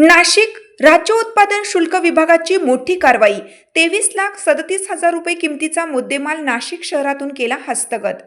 नाशिक राज्य उत्पादन शुल्क विभागाची मोठी कारवाई. तेवीस लाख सदतीस हजार रुपये किमतीचा मुद्देमाल नाशिक शहरातून केला हस्तगत.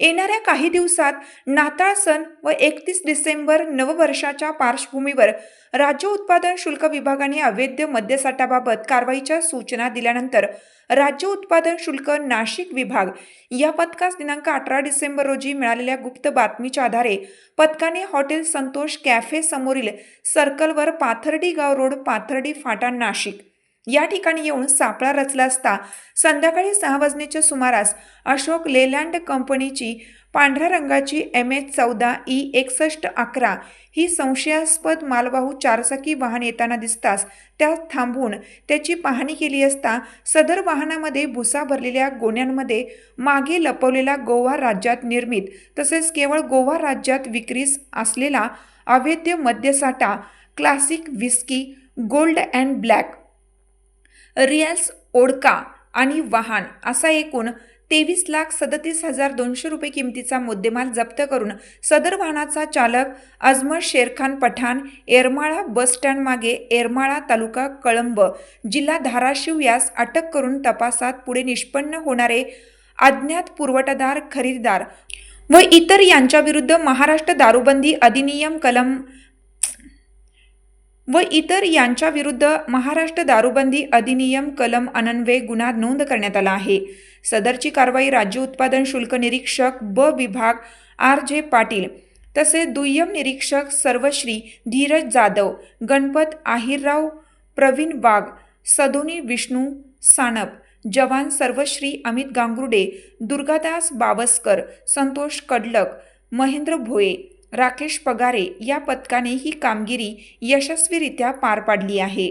येणाऱ्या काही दिवसात नाताळ सण व एकतीस डिसेंबर नववर्षाच्या पार्श्वभूमीवर राज्य उत्पादन शुल्क विभागाने अवैध मद्यसाठाबाबत कारवाईच्या सूचना दिल्यानंतर राज्य उत्पादन शुल्क नाशिक विभाग या पथकास दिनांक अठरा डिसेंबर रोजी मिळालेल्या गुप्त बातमीच्या आधारे पथकाने हॉटेल संतोष कॅफे समोरील सर्कलवर पाथर्डी गाव रोड पाथर्डी फाटा नाशिक या ठिकाणी येऊन सापळा रचला असता संध्याकाळी सहा वाजण्याच्या सुमारास अशोक लेलँड कंपनीची पांढऱ्या रंगाची एम एच चौदा ई एकसष्ट अकरा ही संशयास्पद मालवाहू चारचाकी वाहन येताना दिसताच त्यात थांबून त्याची पाहणी केली असता सदर वाहनामध्ये भुसा भरलेल्या गोण्यांमध्ये मागे लपवलेला गोवा राज्यात निर्मित तसेच केवळ गोवा राज्यात विक्रीस असलेला अवैध मद्यसाठा classic whisky gold and black riyals vodka आणि वाहन असा एकूण तेवीस लाख सदतीस हजार दोनशे रुपये किमतीचा मुद्देमाल जप्त करून सदर वाहनाचा चालक अजमर शेरखान पठाण येरमाळा बस स्टँड मागे येरमाळा तालुका कळंब जिल्हा धाराशिव यास अटक करून तपासात पुढे निष्पन्न होणारे अज्ञात पुरवठादार खरेदीदार व इतर यांच्याविरुद्ध महाराष्ट्र दारूबंदी अधिनियम कलम व इतर यांच्याविरुद्ध महाराष्ट्र दारूबंदी अधिनियम कलम अनन्वये गुन्हा नोंद करण्यात आला आहे. सदरची कारवाई राज्य उत्पादन शुल्क निरीक्षक ब विभाग आर जे पाटील तसेच दुय्यम निरीक्षक सर्वश्री धीरज जाधव गणपत आहिरराव प्रवीण वाघ सदोनी विष्णू सानप जवान सर्वश्री अमित गांगुर्डे दुर्गादास बावस्कर संतोष कडलक महेंद्र भोये राकेश पगारे या पथकाने ही कामगिरी यशस्वीरित्या पार पाडली आहे.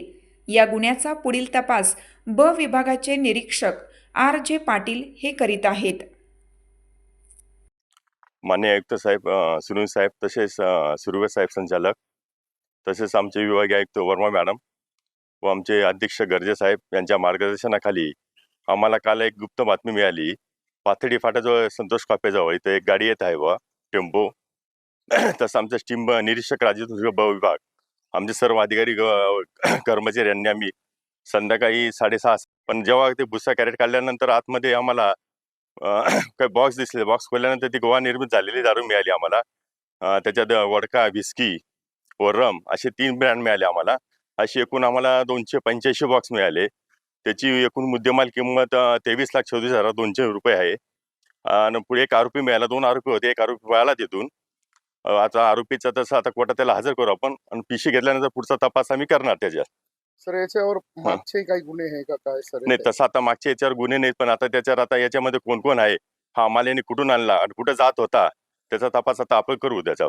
या गुन्ह्याचा पुढील तपास ब विभागाचे निरीक्षक आर जे पाटील हे करीत आहेत. मान्य आयुक्त साहेब सुनील साहेब तसेच अ, सुर्वे साहेब संचालक तसेच आमचे विभागीय आयुक्त वर्मा मॅडम व आमचे अध्यक्ष गर्जे साहेब यांच्या मार्गदर्शनाखाली आम्हाला काल एक गुप्त बातमी मिळाली. पाथडी फाट्याजवळ संतोष कापेजवळ इथं एक गाडी येत आहे व टेम्पो तसं आमचं स्टीम निरीक्षक राजू ब विभाग. आमचे सर्व अधिकारी कर्मचारी यांनी आम्ही संध्याकाळी साडेसहा पण जेव्हा ते भुसा कॅरेट काढल्यानंतर आतमध्ये आम्हाला काही बॉक्स दिसले. बॉक्स खोलल्यानंतर ती गोवा निर्मित झालेली दारू मिळाली आम्हाला. त्याच्यात वडका व्हिस्की व रम असे तीन ब्रँड मिळाले आम्हाला. अशी एकूण आम्हाला दोनशे पंच्याऐंशी बॉक्स मिळाले. त्याची एकूण मुद्देमाल किंमत तेवीस लाख चौतीस हजार दोनशे रुपये आहे. आणि पुढे एक आरोपी मिळाला. दोन आरोपी होते. एक आरोपी पळाला तिथून. आता आरोपीचा तसं आता कोर्टात त्याला हजर करू आपण आणि पिशी घेतल्यानंतर पुढचा तपास आम्ही करणार त्याच्यात. सर याच्यावर मागचे काही गुन्हे आहे का काय सर नाही तसं आता मागच्या याच्यावर गुन्हे नाहीत पण आता त्याच्यावर आता याच्यामध्ये कोण कोण आहे? हा माल यांनी कुठून आणला आणि कुठं जात होता? त्याचा तपास आता आपण करू त्याचा